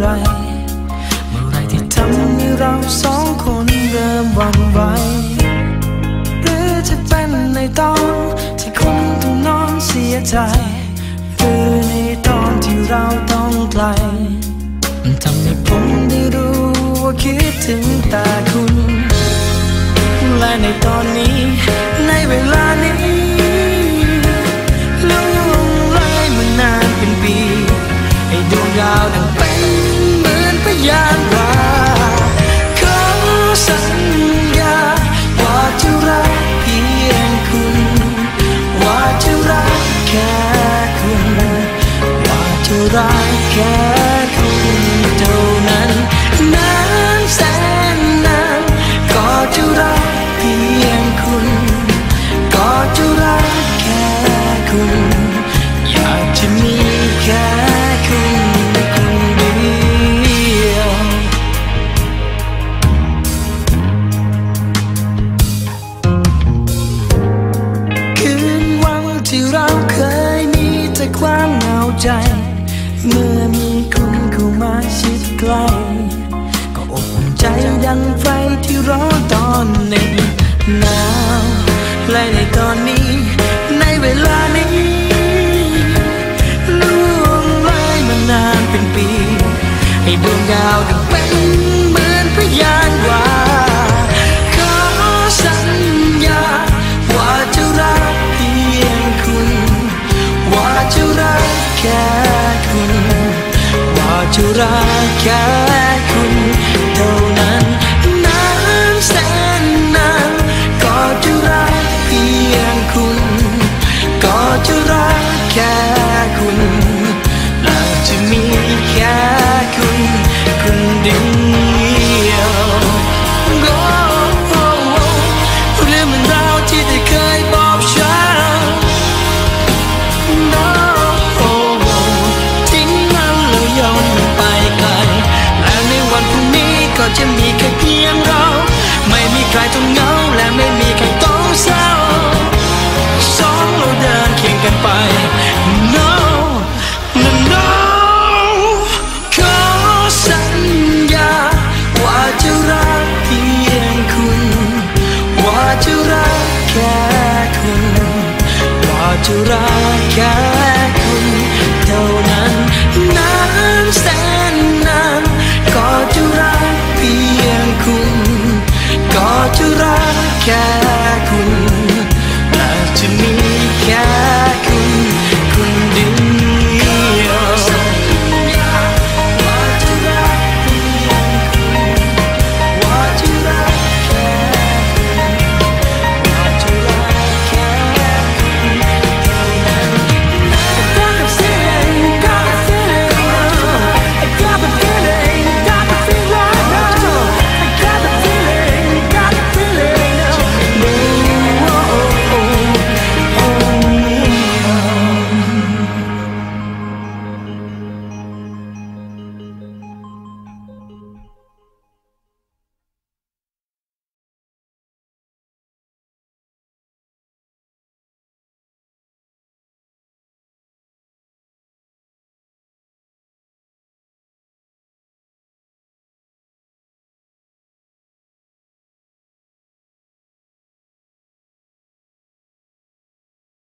ไร เมื่อไรที่ทำให้เราสองคนเริ่มหวั่นไหวหรือจะเป็นในตอนที่คุณต้องนอนเสียใจ หรือในตอนที่เราต้องไกลทำให้ผมได้รู้ว่าคิดถึงแต่คุณ และในตอนนี้ในเวลานี้ ใจ เมื่อมีคุณเข้ามาชิดใกล้ก็อบอุ่นใจดังไฟที่ร้อนตอนหนึ่งหนาวและในตอนนี้ ในเวลานี้ล่วงเลยมานานเป็นปี ให้ดวงดาวดัง แค่คุณเท่านั้นนานแสนนานก็จะรักเพียงคุณ ก็จะรักแค่คุณและจะมีแค่คุณ คุณเดียว ว่